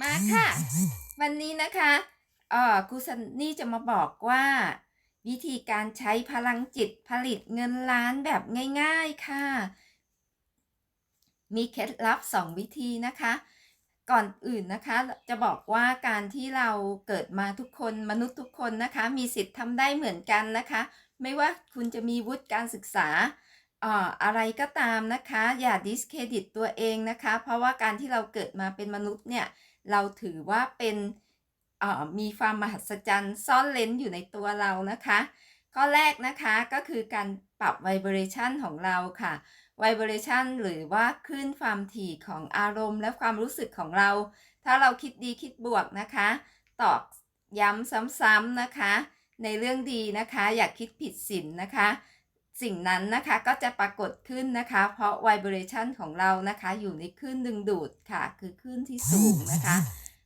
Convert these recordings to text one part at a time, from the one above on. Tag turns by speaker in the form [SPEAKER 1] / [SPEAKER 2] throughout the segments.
[SPEAKER 1] มาค่ะ วันนี้นะคะเอ่อครูซันนี่จะมาบอกว่า วิธีการใช้พลังจิตผลิตเงินล้านแบบง่าย ๆค่ะ มีเคล็ดลับ 2 วิธีนะคะ ก่อนอื่นนะคะจะบอกว่าการที่เราเกิดมาทุกคนมนุษย์ทุกคนนะคะ มีสิทธิ์ทำได้เหมือนกันนะคะ ไม่ว่าคุณจะมีวุฒิการศึกษา เอ่ออะไรก็ตามนะคะ อย่าดิสเครดิตตัวเองนะคะ เพราะว่าการที่เราเกิดมาเป็นมนุษย์เนี่ย เราถือว่าเป็นเอ่อมีความมหัศจรรย์ซ่อนเลนอยู่ในตัวเรานะคะ ข้อแรกนะคะก็คือการปรับ vibration ของเราค่ะ vibration หรือว่าคลื่นความถี่ของอารมณ์ และความรู้สึกของเรา ถ้าเราคิดดีคิดบวกนะคะ ตอกย้ำซ้ำๆนะคะ ในเรื่องดีนะคะ อย่าคิดผิดศีลนะคะ สิ่งนั้นนะคะก็จะปรากฏขึ้นนะคะ เพราะ vibration ของเรานะคะอยู่ในคลื่นดึงดูดค่ะ คือคลื่นที่สูงนะคะ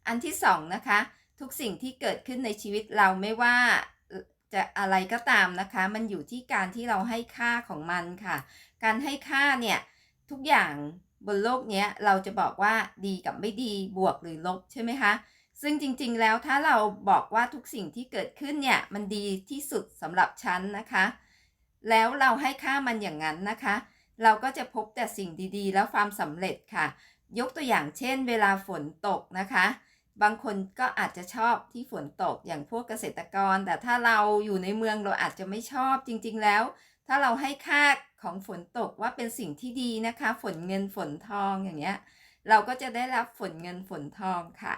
[SPEAKER 1] อันที่สองนะคะ ทุกสิ่งที่เกิดขึ้นในชีวิตเราไม่ว่าจะอะไรก็ตามนะคะ มันอยู่ที่การที่เราให้ค่าของมันค่ะ การให้ค่าเนี่ย ทุกอย่างบนโลกเนี้ยเราจะบอกว่าดีกับไม่ดีบวกหรือลบใช่ไหมคะ ซึ่งจริงๆแล้วถ้าเราบอกว่าทุกสิ่งที่เกิดขึ้นเนี่ย มันดีที่สุดสำหรับฉันนะคะ แล้วเราให้ค่ามันอย่างนั้นนะคะ เราก็จะพบแต่สิ่งดีๆ แล้วความสำเร็จค่ะ ยกตัวอย่างเช่น เวลาฝนตกนะคะ บางคนก็อาจจะชอบที่ฝนตกอย่างพวกเกษตรกร แต่ถ้าเราอยู่ในเมืองเราอาจจะไม่ชอบจริงๆแล้ว ถ้าเราให้ค่าของฝนตกว่าเป็นสิ่งที่ดีนะคะ ฝนเงินฝนทองอย่างเงี้ยเราก็จะได้รับฝนเงินฝนทองค่ะ